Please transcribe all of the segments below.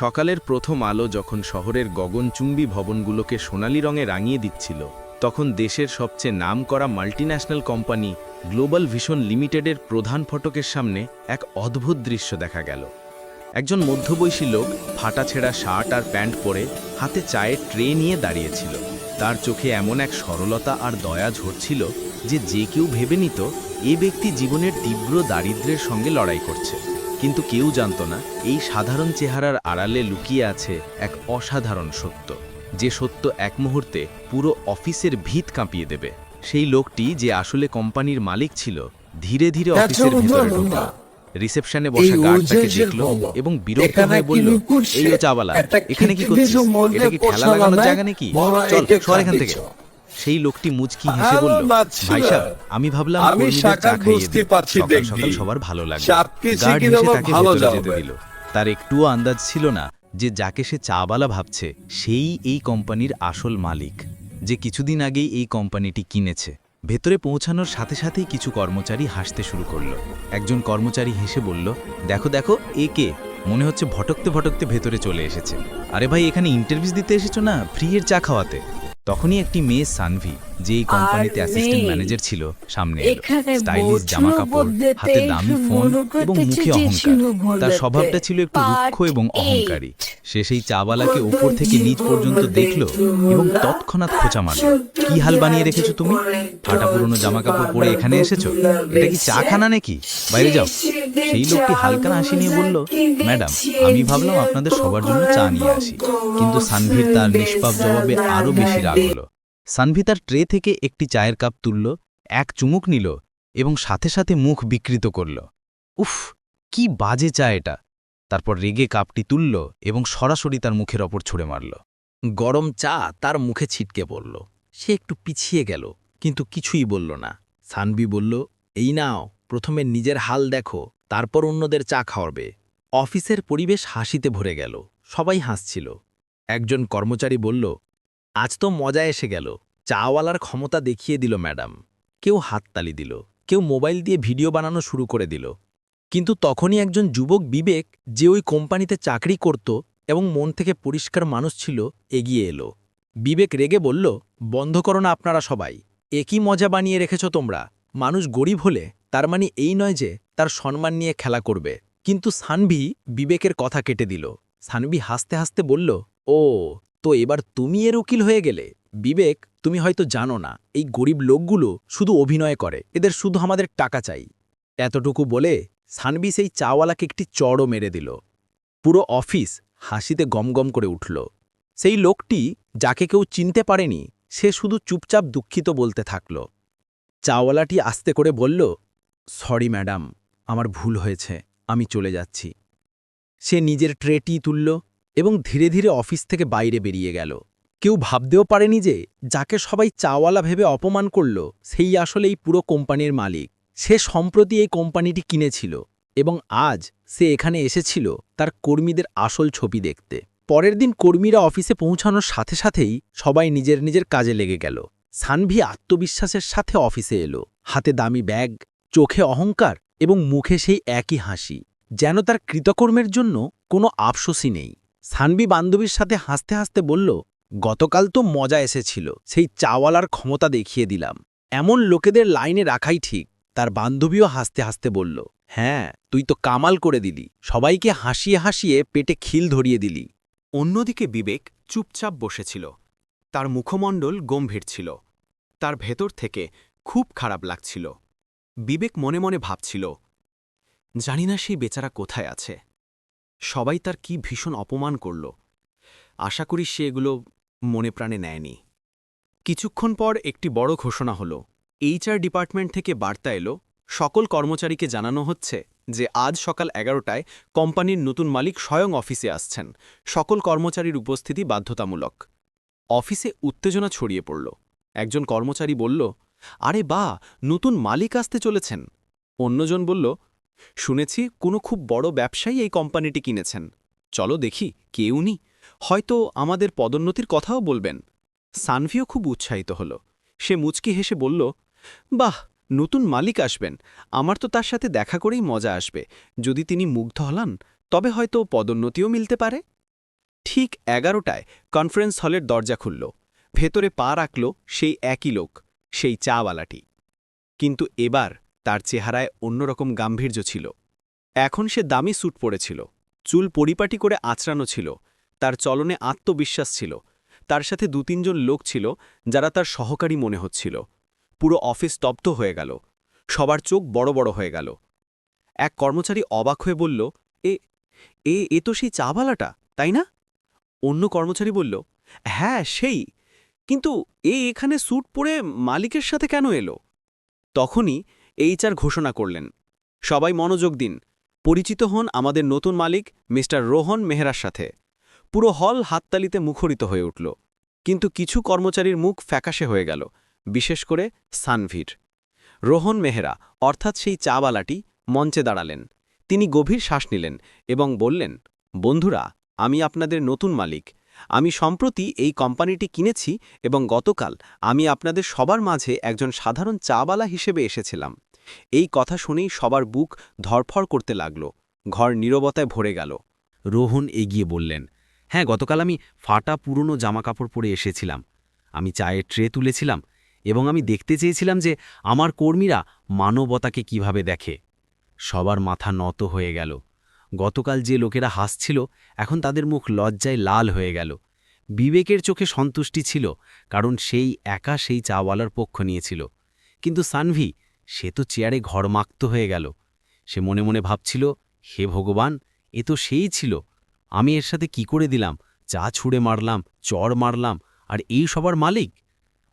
সকালের প্রথম আলো যখন শহরের গগনচুম্বী ভবনগুলোকে সোনালি রঙে রাঙিয়ে দিচ্ছিল, তখন দেশের সবচেয়ে নামকরা মাল্টিন্যাশনাল কোম্পানি গ্লোবাল ভিশন লিমিটেডের প্রধান ফটকের সামনে এক অদ্ভুত দৃশ্য দেখা গেল। একজন মধ্যবয়সী লোক ফাটা ছেঁড়া শার্ট আর প্যান্ট পরে হাতে চায়ের ট্রে নিয়ে দাঁড়িয়েছিল। তার চোখে এমন এক সরলতা আর দয়া ঝরছিল যে যে কেউ ভেবে নিত, এ ব্যক্তি জীবনের তীব্র দারিদ্র্যের সঙ্গে লড়াই করছে। কিন্তু কেউ জানত না এই সাধারণ চেহারার আড়ালে লুকিয়ে আছে এক অসাধারণ সত্য। যে সত্য এক মুহূর্তে পুরো অফিসের ভিত কাঁপিয়ে দেবে। সেই লোকটি যে আসলে কোম্পানির মালিক ছিল ধীরে ধীরে অফিসের ভিতরে ঢুকল। রিসেপশনে বসা গার্ডটাকে দেখল এবং বিরক্ত হয়ে বলল এই চাওয়ালা এখানে কি করছিস? এটা কি ঠেলা লাগানোর জায়গা নাকি? চল সর এখান থেকে। সেই লোকটি মুচকি হেসে বলল ভাই সাহেব আমি ভাবলাম আমি চা বুঝতে পারছি। সকাল সবার ভালো সবকিছু গার্ড হেসে তাকে ভালো ভেতরে যেতে। দিল। তার একটুও আন্দাজ ছিল না যে যাকে সে চাবালা ভাবছে সেই এই কোম্পানির আসল মালিক যে কিছুদিন আগেই এই কোম্পানিটি কিনেছে। ভেতরে পৌঁছানোর সাথে সাথেই কিছু কর্মচারী হাসতে শুরু করল। একজন কর্মচারী হেসে বলল দেখো দেখো এ কে? মনে হচ্ছে ভটকতে ভটকতে ভেতরে চলে এসেছে। আরে ভাই এখানে ইন্টারভিউ দিতে এসেছ না? ফ্রি এর চা খাওয়াতে? তখনই একটি মেয়ে সানভি যে এই কোম্পানিতে অ্যাসিস্ট্যান্ট ম্যানেজার ছিল সামনে স্টাইলিশ জামা কাপড় হাতে দামি ফোন এবং মুখে অহংকার। তার স্বভাবটা ছিল একটু রুক্ষ এবং অহংকারী। সে সেই চাওয়ালাকে উপর থেকে নিচ পর্যন্ত দেখল এবং তৎক্ষণাৎ খোঁচা মারল। কি হাল বানিয়ে রেখেছো তুমি? ফাটা পুরনো জামা কাপড় পরে এখানে এসেছ? এটা কি চা খানা নাকি? বাইরে যাও। সেই লোকটি হালকা হাসি নিয়ে বলল, ম্যাডাম, আমি ভাবলাম আপনাদের সবার জন্য চা নিয়ে আসি। কিন্তু সানভীর তার নিষ্পাপ জবাবে আরও বেশি রাগ হলো। সানভি তার ট্রে থেকে একটি চায়ের কাপ তুলল, এক চুমুক নিল এবং সাথে সাথে মুখ বিকৃত করল। উফ, কি বাজে চা এটা! তারপর রেগে কাপটি তুলল এবং সরাসরি তার মুখের ওপর ছুঁড়ে মারল। গরম চা তার মুখে ছিটকে পড়ল। সে একটু পিছিয়ে গেল, কিন্তু কিছুই বলল না। সানবি বলল, এই নাও, প্রথমে নিজের হাল দেখো, তারপর অন্যদের চা খাওয়াবে। অফিসের পরিবেশ হাসিতে ভরে গেল। সবাই হাসছিল। একজন কর্মচারী বলল, আজ তো মজা এসে গেল। চাওয়ালার ক্ষমতা দেখিয়ে দিল, ম্যাডাম। কেউ হাততালি দিল, কেউ মোবাইল দিয়ে ভিডিও বানানো শুরু করে দিল। কিন্তু তখনই একজন যুবক বিবেক যে ওই কোম্পানিতে চাকরি করত এবং মন থেকে পরিষ্কার মানুষ ছিল, এগিয়ে এলো। বিবেক রেগে বলল, বন্ধ করো না আপনারা সবাই। একই মজা বানিয়ে রেখেছ তোমরা। মানুষ গরিব হলে তার মানে এই নয় যে তার সম্মান নিয়ে খেলা করবে। কিন্তু সানভি বিবেকের কথা কেটে দিল। সানভি হাসতে হাসতে বলল, ও, তো এবার তুমি এর উকিল হয়ে গেলে। বিবেক, তুমি হয়তো জানো না, এই গরিব লোকগুলো শুধু অভিনয় করে, এদের শুধু আমাদের টাকা চাই। এতটুকু বলে সানবি সেই চাওয়ালাকে একটি চড়ও মেরে দিল। পুরো অফিস হাসিতে গমগম করে উঠল। সেই লোকটি, যাকে কেউ চিনতে পারেনি, সে শুধু চুপচাপ দুঃখিত বলতে থাকল। চাওয়ালাটি আস্তে করে বলল, সরি ম্যাডাম, আমার ভুল হয়েছে, আমি চলে যাচ্ছি। সে নিজের ট্রেটি তুলল এবং ধীরে ধীরে অফিস থেকে বাইরে বেরিয়ে গেল। কেউ ভাবতেও পারেনি যে, যাকে সবাই চাওয়ালা ভেবে অপমান করল, সেই আসলে এই পুরো কোম্পানির মালিক। সে সম্প্রতি এই কোম্পানিটি কিনেছিল এবং আজ সে এখানে এসেছিল তার কর্মীদের আসল ছবি দেখতে। পরের দিন কর্মীরা অফিসে পৌঁছানোর সাথে সাথেই সবাই নিজের নিজের কাজে লেগে গেল। সানভি আত্মবিশ্বাসের সাথে অফিসে এলো। হাতে দামি ব্যাগ, চোখে অহংকার এবং মুখে সেই একই হাসি, যেন তার কৃতকর্মের জন্য কোনো আফসোসই নেই। সানবি বান্ধবীর সাথে হাসতে হাসতে বলল, গতকাল তো মজা এসেছিল, সেই চাওয়ালার ক্ষমতা দেখিয়ে দিলাম। এমন লোকেদের লাইনে রাখাই ঠিক। তার বান্ধবীও হাসতে হাসতে বলল হ্যাঁ তুই তো কামাল করে দিলি। সবাইকে হাসিয়ে হাসিয়ে পেটে খিল ধরিয়ে দিলি। অন্যদিকে বিবেক চুপচাপ বসেছিল। তার মুখমণ্ডল গম্ভীর ছিল। তার ভেতর থেকে খুব খারাপ লাগছিল। বিবেক মনে মনে ভাবছিল, জানি না সেই বেচারা কোথায় আছে। সবাই তার কি ভীষণ অপমান করল। আশা করি সে এগুলো মনে প্রাণে নেয়নি। কিছুক্ষণ পর একটি বড় ঘোষণা হল। এইচআর ডিপার্টমেন্ট থেকে বার্তা এলো, সকল কর্মচারীকে জানানো হচ্ছে যে আজ সকাল এগারোটায় কোম্পানির নতুন মালিক স্বয়ং অফিসে আসছেন। সকল কর্মচারীর উপস্থিতি বাধ্যতামূলক। অফিসে উত্তেজনা ছড়িয়ে পড়ল। একজন কর্মচারী বলল, আরে বা, নতুন মালিক আসতে চলেছেন। অন্যজন বলল, শুনেছি কোনো খুব বড় ব্যবসায়ী এই কোম্পানিটি কিনেছেন। চলো দেখি, কে উনি? হয়তো আমাদের পদোন্নতির কথাও বলবেন। সানভিও খুব উৎসাহিত হল। সে মুচকি হেসে বলল বাহ, নতুন মালিক আসবেন। আমার তো তার সাথে দেখা করেই মজা আসবে। যদি তিনি মুগ্ধ হলান, তবে হয়তো পদোন্নতিও মিলতে পারে। ঠিক এগারোটায় কনফারেন্স হলের দরজা খুলল। ভেতরে পা রাখল সেই একই লোক, সেই চাওয়ালাটি। কিন্তু এবার তার চেহারায় অন্যরকম গাম্ভীর্য ছিল। এখন সে দামি স্যুট পরেছিল, চুল পরিপাটি করে আঁচড়ানো ছিল, তার চলনে আত্মবিশ্বাস ছিল, তার সাথে দু তিনজন লোক ছিল যারা তার সহকারী মনে হচ্ছিল। পুরো অফিস স্তব্ধ হয়ে গেল। সবার চোখ বড় বড় হয়ে গেল। এক কর্মচারী অবাক হয়ে বলল, এ এ এ তো সেই চাবালাটা, তাই না? অন্য কর্মচারী বলল হ্যাঁ সেই। কিন্তু এ এখানে স্যুট পরে মালিকের সাথে কেন এলো? তখনই এইচআর ঘোষণা করলেন, সবাই মনোযোগ দিন। পরিচিত হন আমাদের নতুন মালিক, মিস্টার রোহন মেহরার সাথে। পুরো হল হাততালিতে মুখরিত হয়ে উঠল। কিন্তু কিছু কর্মচারীর মুখ ফ্যাকাশে হয়ে গেল। বিশেষ করে সানভীর। রোহন মেহরা, অর্থাৎ সেই চাওয়ালাটি, মঞ্চে দাঁড়ালেন। তিনি গভীর শ্বাস নিলেন এবং বললেন, বন্ধুরা, আমি আপনাদের নতুন মালিক। আমি সম্প্রতি এই কোম্পানিটি কিনেছি এবং গতকাল আমি আপনাদের সবার মাঝে একজন সাধারণ চাবালা হিসেবে এসেছিলাম। এই কথা শুনেই সবার বুক ধরফর করতে লাগল। ঘর নীরবতায় ভরে গেল। রোহন এগিয়ে বললেন হ্যাঁ গতকাল আমি ফাটা পুরনো জামাকাপড় পরে এসেছিলাম। আমি চায়ের ট্রে তুলেছিলাম। এবং আমি দেখতে চেয়েছিলাম যে আমার কর্মীরা মানবতাকে কীভাবে দেখে। সবার মাথা নত হয়ে গেল। গতকাল যে লোকেরা হাসছিল, এখন তাদের মুখ লজ্জায় লাল হয়ে গেল। বিবেকের চোখে সন্তুষ্টি ছিল, কারণ সেই একা সেই চাওয়ালার পক্ষ নিয়েছিল। কিন্তু সানভি, সে তো চেয়ারে ঘরমাক্ত হয়ে গেল। সে মনে মনে ভাবছিল, হে ভগবান, এ তো সেই ছিল। আমি এর সাথে কি করে দিলাম? চা ছুঁড়ে মারলাম চর মারলাম, আর এই সবার মালিক?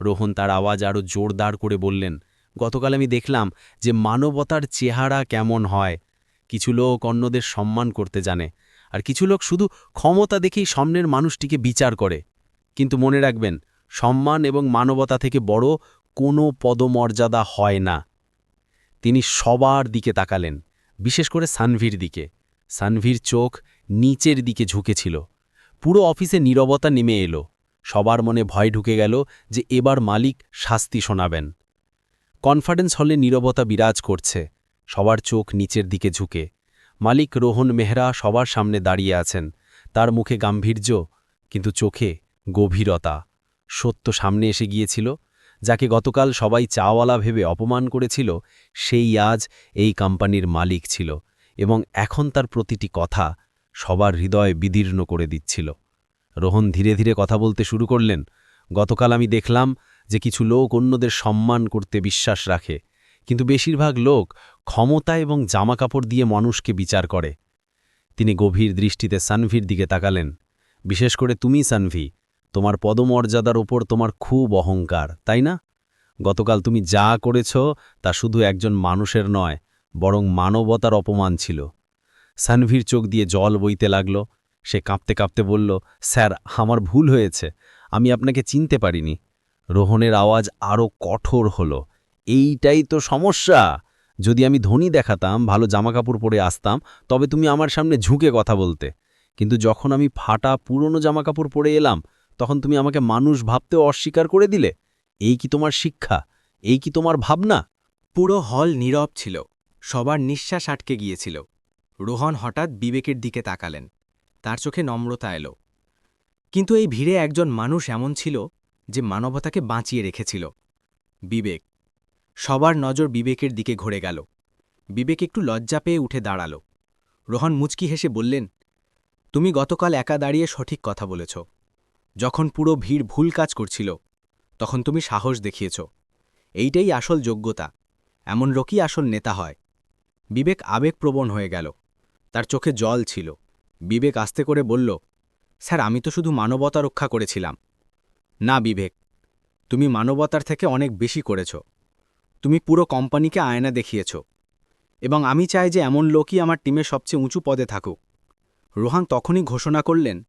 রোহন তার আওয়াজ আরও জোরদার করে বললেন, গতকাল আমি দেখলাম যে মানবতার চেহারা কেমন হয়। কিছু লোক অন্যদের সম্মান করতে জানে, আর কিছু লোক শুধু ক্ষমতা দেখেই সামনের মানুষটিকে বিচার করে। কিন্তু মনে রাখবেন, সম্মান এবং মানবতা থেকে বড় কোনো পদমর্যাদা হয় না। তিনি সবার দিকে তাকালেন, বিশেষ করে সানভির দিকে। সানভির চোখ নিচের দিকে ঝুঁকেছিল। পুরো অফিসে নীরবতা নেমে এলো। সবার মনে ভয় ঢুকে গেল যে এবার মালিক শাস্তি শোনাবেন। কনফারেন্স হলে নীরবতা বিরাজ করছে। সবার চোখ নিচের দিকে ঝুঁকে। মালিক রোহন মেহরা সবার সামনে দাঁড়িয়ে আছেন। তার মুখে গাম্ভীর্য, কিন্তু চোখে গভীরতা। সত্য সামনে এসে গিয়েছিল। যাকে গতকাল সবাই চাওয়ালা ভেবে অপমান করেছিল, সেই আজ এই কোম্পানির মালিক ছিল এবং এখন তার প্রতিটি কথা সবার হৃদয় বিদীর্ণ করে দিচ্ছিল। রোহন ধীরে ধীরে কথা বলতে শুরু করলেন। গতকাল আমি দেখলাম যে কিছু লোক অন্যদের সম্মান করতে বিশ্বাস রাখে, কিন্তু বেশিরভাগ লোক ক্ষমতা এবং জামাকাপড় দিয়ে মানুষকে বিচার করে। তিনি গভীর দৃষ্টিতে সানভির দিকে তাকালেন। বিশেষ করে তুমি, সানভি, তোমার পদমর্যাদার ওপর তোমার খুব অহংকার, তাই না? গতকাল তুমি যা করেছ তা শুধু একজন মানুষের নয়, বরং মানবতার অপমান ছিল। সানভির চোখ দিয়ে জল বইতে লাগল। সে কাঁপতে কাঁপতে বলল, স্যার, আমার ভুল হয়েছে। আমি আপনাকে চিনতে পারিনি। রোহনের আওয়াজ আরও কঠোর হল। এইটাই তো সমস্যা। যদি আমি ধনী দেখাতাম, ভালো জামাকাপড় পরে আসতাম, তবে তুমি আমার সামনে ঝুঁকে কথা বলতে। কিন্তু যখন আমি ফাটা পুরনো জামাকাপড় পরে এলাম, তখন তুমি আমাকে মানুষ ভাবতেও অস্বীকার করে দিলে। এই কি তোমার শিক্ষা? এই কি তোমার ভাবনা? পুরো হল নীরব ছিল। সবার নিঃশ্বাস আটকে গিয়েছিল। রোহন হঠাৎ বিবেকের দিকে তাকালেন। তার চোখে নম্রতা এলো। কিন্তু এই ভিড়ে একজন মানুষ এমন ছিল যে মানবতাকে বাঁচিয়ে রেখেছিল। বিবেক। সবার নজর বিবেকের দিকে ঘুরে গেল। বিবেক একটু লজ্জা পেয়ে উঠে দাঁড়াল। রোহন মুচকি হেসে বললেন, তুমি গতকাল একা দাঁড়িয়ে সঠিক কথা বলেছ। যখন পুরো ভিড় ভুল কাজ করছিল, তখন তুমি সাহস দেখিয়েছ। এইটাই আসল যোগ্যতা। এমন লোকই আসল নেতা হয়। বিবেক আবেগপ্রবণ হয়ে গেল। তার চোখে জল ছিল। বিবেক আস্তে করে বলল, স্যার, আমি তো শুধু মানবতা রক্ষা করেছিলাম। না, বিবেক, তুমি মানবতার থেকে অনেক বেশি করেছ। তুমি পুরো কোম্পানিকে আয়না দেখিয়েছ। এবং আমি চাই যে এমন লোকই আমার টিমের সবচেয়ে উঁচু পদে থাকুক। রোহান তখনই ঘোষণা করলেন,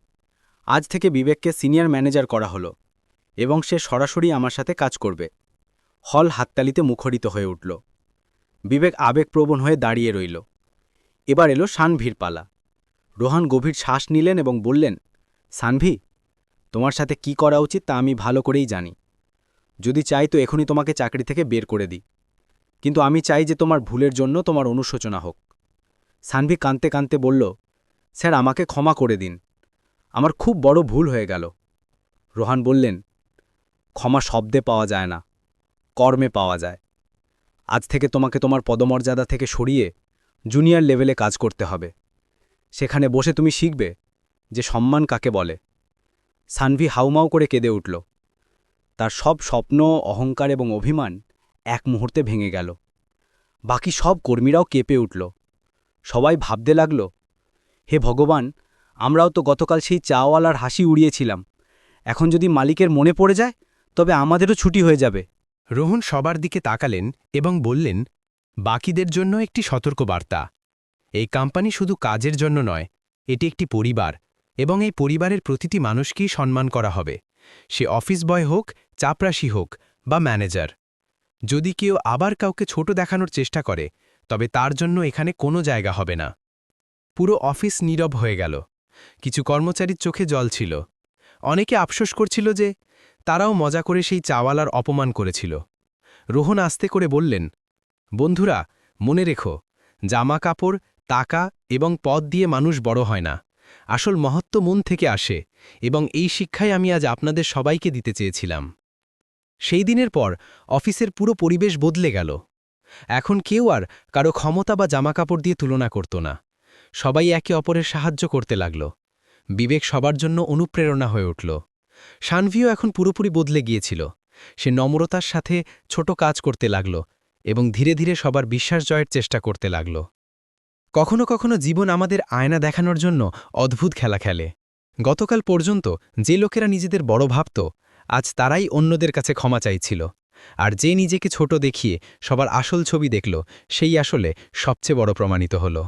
আজ থেকে বিবেককে সিনিয়র ম্যানেজার করা হলো এবং সে সরাসরি আমার সাথে কাজ করবে। হল হাততালিতে মুখরিত হয়ে উঠল। বিবেক আবেগপ্রবণ হয়ে দাঁড়িয়ে রইল। এবার এলো সানভির পালা রোহান গভীর শ্বাস নিলেন এবং বললেন, সানভি, তোমার সাথে কি করা উচিত তা আমি ভালো করেই জানি। যদি চাই তো এখনই তোমাকে চাকরি থেকে বের করে দিই। কিন্তু আমি চাই যে তোমার ভুলের জন্য তোমার অনুশোচনা হোক। সানভি কাঁদতে কানতে বলল, স্যার, আমাকে ক্ষমা করে দিন। আমার খুব বড় ভুল হয়ে গেল। রোহান বললেন, ক্ষমা শব্দে পাওয়া যায় না, কর্মে পাওয়া যায়। আজ থেকে তোমাকে তোমার পদমর্যাদা থেকে সরিয়ে জুনিয়র লেভেলে কাজ করতে হবে। সেখানে বসে তুমি শিখবে যে সম্মান কাকে বলে। সানভি হাউমাউ করে কেঁদে উঠল। তার সব স্বপ্ন, অহংকার এবং অভিমান এক মুহূর্তে ভেঙে গেল। বাকি সব কর্মীরাও কেঁপে উঠল। সবাই ভাবতে লাগল, হে ভগবান, আমরাও তো গতকাল সেই চাওয়ালার হাসি উড়িয়েছিলাম। এখন যদি মালিকের মনে পড়ে যায়, তবে আমাদেরও ছুটি হয়ে যাবে। রোহন সবার দিকে তাকালেন এবং বললেন, বাকিদের জন্য একটি সতর্কবার্তা। এই কোম্পানি শুধু কাজের জন্য নয়, এটি একটি পরিবার এবং এই পরিবারের প্রতিটি মানুষকেই সম্মান করা হবে। সে অফিস বয় হোক, চাপরাশি হোক বা ম্যানেজার। যদি কেউ আবার কাউকে ছোট দেখানোর চেষ্টা করে, তবে তার জন্য এখানে কোনো জায়গা হবে না। পুরো অফিস নীরব হয়ে গেল। কিছু কর্মচারীর চোখে জল ছিল। অনেকে আফসোস করছিল যে, তারাও মজা করে সেই চাওয়ালার অপমান করেছিল। রোহন আস্তে করে বললেন, বন্ধুরা, মনে রেখো, জামা কাপড় টাকা এবং পদ দিয়ে মানুষ বড় হয় না। আসল মহত্ব মন থেকে আসে এবং এই শিক্ষাই আমি আজ আপনাদের সবাইকে দিতে চেয়েছিলাম। সেই দিনের পর অফিসের পুরো পরিবেশ বদলে গেল। এখন কেউ আর কারও ক্ষমতা বা জামাকাপড় দিয়ে তুলনা করত না। সবাই একে অপরের সাহায্য করতে লাগল। বিবেক সবার জন্য অনুপ্রেরণা হয়ে উঠল। শানভিও এখন পুরোপুরি বদলে গিয়েছিল। সে নম্রতার সাথে ছোট কাজ করতে লাগল এবং ধীরে ধীরে সবার বিশ্বাস জয়ের চেষ্টা করতে লাগল। কখনো কখনো জীবন আমাদের আয়না দেখানোর জন্য অদ্ভুত খেলা খেলে। গতকাল পর্যন্ত যে লোকেরা নিজেদের বড় ভাবত, আজ তারাই অন্যদের কাছে ক্ষমা চাইছিল। আর যে নিজেকে ছোট দেখিয়ে সবার আসল ছবি দেখল, সেই আসলে সবচেয়ে বড় প্রমাণিত হলো।